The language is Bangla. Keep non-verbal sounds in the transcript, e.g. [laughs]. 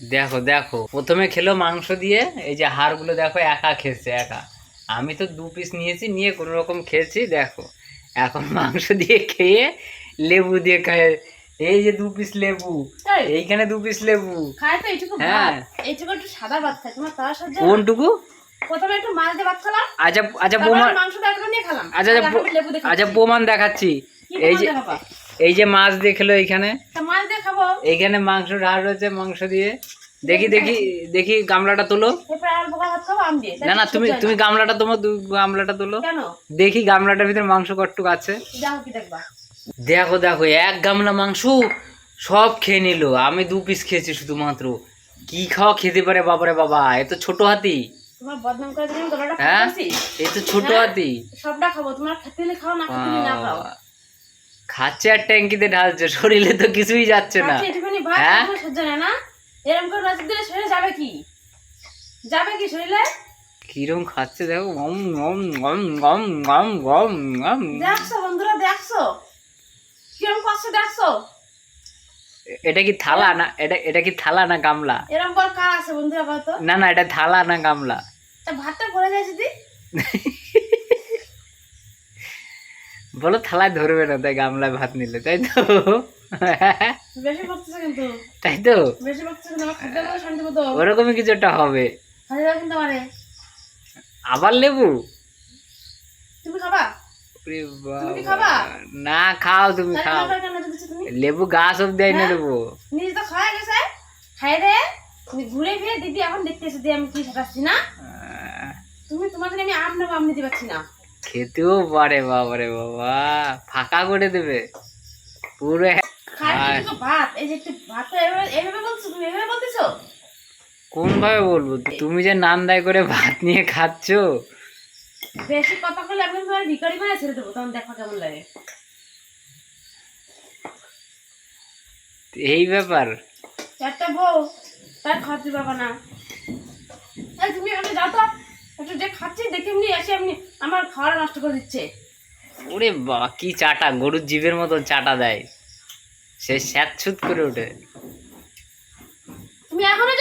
দেখো দেখো প্রথমে খেলো মাংস দিয়ে এই যে হাড়গুলো দেখো একা খেয়েছে একা। আমি তো দু পিস নিয়েছি নিয়ে কোনো রকম খেয়েছি দেখো। এখন মাংস দিয়ে খেয়ে লেবু দিয়ে খায়। এই যে দু পিস লেবু এইখানে দু পিস লেবু। হ্যাঁ। এইটুকু একটু সাদা ভাত খাই তোমার তার সাথে কোনটুকু? প্রথমে একটু মাছ দিয়ে ভাত খেলাম আচ্ছা আচ্ছা তারপরে মাংস দিয়ে খেলাম। আচ্ছা আচ্ছা আচ্ছা। প্রমাণ দেখাচ্ছি। এই যে? এই যে মাছ দেখল খেলো এইখানে মাছ এইখানে মাংস ঢাল রয়েছে মাংস দিয়ে। দেখি দেখি। দেখি গামলাটা তোলো। না না তুমি তুমি গামলাটা তোমার গামলাটা তোলো। দেখি গামলাটার ভিতরে মাংস কটটুক আছে। দেখো দেখো এক গামলা মাংস সব খেয়ে নিল। আমি দু পিস খেয়েছি শুধুমাত্র। কি খাওয়া খেতে পারে বাবারে বাবা? এ তো ছোট হাতি। হ্যাঁ? এ তো ছোট হ্যাঁ? হাতি। সবটা খাব। তোমার খেতে হলে খাও না খাও। খাচ্ছে আর ট্যাঙ্কিতে ঢালছে শরীরে তো কিছুই যাচ্ছে না। ভাত হ্যাঁ? না। এরকম করে রাত দিলে শরীরে যাবে কি? যাবে কি শরীরে? কিরম খাচ্ছে দেখো গম গম গম গম গম গম গম। দেখছ বন্ধুরা দেখছ? কিরম করছে দেখছ? এটা কি থালা না এটা এটা কি থালা না গামলা? এরকম বল কার আছে বন্ধুরা কত না না এটা থালা না গামলা। তা ভাতটা ভরে যায় যদি? [laughs] বলো থালায় ধরবে না তাই গামলায় ভাত নিলে তাই তো? তাই তো? ওরকমই কিছু একটা হবে। আমারে আবার লেবু? তুমি খাবা? না খাও তুমি খাও। লেবু গাছ অব্দি এনে হ্যাঁ? দেবো। নিজে তো খাওয়া গেছে। খাই রে ঘুরে ফিরে দিদি এখন দেখতে এসে দিয়ে আমি কি শেখাচ্ছি না? তুমি জন্য আমি আম নেব আম নিতে পারছি না। খেতেও পারে বাবারে বাবা। ফাঁকা করে দেবে। পুরো কোন ভাবে বলব? তুমি যে নান্দায় করে ভাত নিয়ে খাচ্ছ। বেশি কথা বললে আমি তোমার ভিকারি বানায় ছেড়ে দেবো তখন দেখো কেমন লাগে। এই ব্যাপার। একটা বউ তার খাওয়াতে পারবা না। তুমি আমি যাও তো একটু যে খাচ্ছি দেখে এমনি এসে এমনি আমার নষ্ট করে দিচ্ছে। ওরে বা কি চাটা? গরুর জীবের মতো চাটা দেয়। সে স্যাঁতছুত করে ওঠে। তুমি এখনও